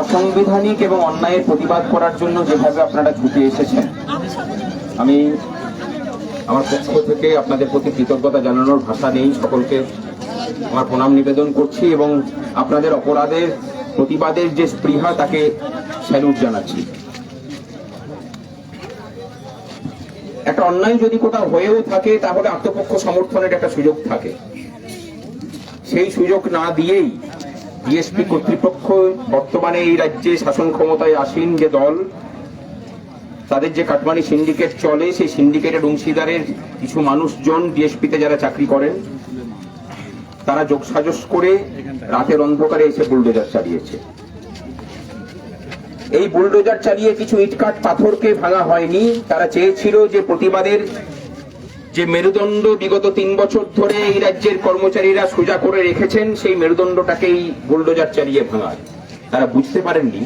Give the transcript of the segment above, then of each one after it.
অসাংবিধানিক এবং অন্যায়ের প্রতিবাদ করার জন্য যেভাবে আপনারা ছুটে এসেছেন, আমি আমার পক্ষ থেকে আপনাদের প্রতি কৃতজ্ঞতা জানানোর ভাষা নেই। সকলকে আমার প্রণাম নিবেদন করছি এবং আপনাদের অপরাধের, প্রতিবাদের যে স্পৃহা, তাকে স্যালুট জানাচ্ছি। একটা অন্যায় যদি কোথাও হয়েও থাকে, তাহলে আত্মপক্ষ সমর্থনের একটা সুযোগ থাকে। সেই সুযোগ না দিয়েই ডিএসপি কর্তৃপক্ষ বর্তমানে এই রাজ্যে শাসন ক্ষমতায় আসীন যে দল, তাদের যে কাটমানি সিন্ডিকেট চলে, সেই সিন্ডিকেটের অংশীদারের কিছু মানুষজন ডিএসপিতে যারা চাকরি করেন, তারা যোগসাজস করে রাতের অন্ধকারে এসে বুলডোজার চালিয়েছে। এই বুলডোজার চালিয়ে কিছু ইটকাট পাথরকে ভাঙা হয়নি। তারা চেয়েছিল যে প্রতিবাদের যে মেরুদণ্ড বিগত তিন বছর ধরে এই রাজ্যের কর্মচারীরা সোজা করে রেখেছেন, সেই মেরুদণ্ডটাকেই বুলডোজার চালিয়ে ভাঙায়। তারা বুঝতে পারেননি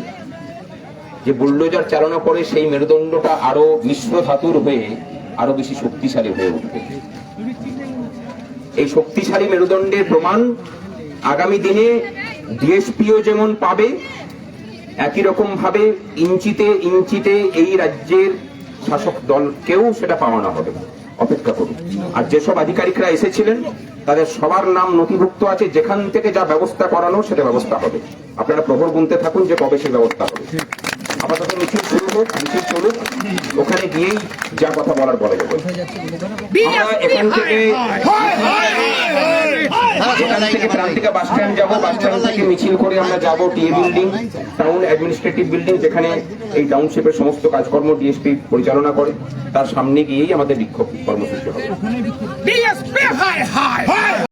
যে বুলডোজার চালনা করে সেই মেরুদণ্ডটা আরও মিশ্র ধাতুর হয়ে আরও বেশি শক্তিশালী হয়ে উঠবে। এই শক্তিশালী মেরুদণ্ডের প্রমাণ আগামী দিনে ডিএসপিও যেমন পাবে, একই রকম ভাবে ইঞ্চিতে ইঞ্চিতে এই রাজ্যের শাসক দলকেও সেটা পাওয়ানো হবে। অপেক্ষা করুন। আর যেসব আধিকারিকরা এসেছিলেন তাদের সবার নাম নথিভুক্ত আছে যেখান থেকে যা ব্যবস্থা করানো সেটা ব্যবস্থা হবে। আপনারা প্রহর গুনতে থাকুন যে কবে সে ব্যবস্থা হবে। আপাতত মিছিল শুরু হোক মিছিল চলুক ওখানে গিয়েই যা কথা বলার বলা যাবে আমরা এখান থেকে মিছিল করে আমরা যাব TA building town administrative building যেখানে এই টাউনশিপের সমস্ত কাজকর্ম ডিএসপি পরিচালনা করে তার সামনে গিয়েই আমাদের বিক্ষোভ কর্মসূচি হবে.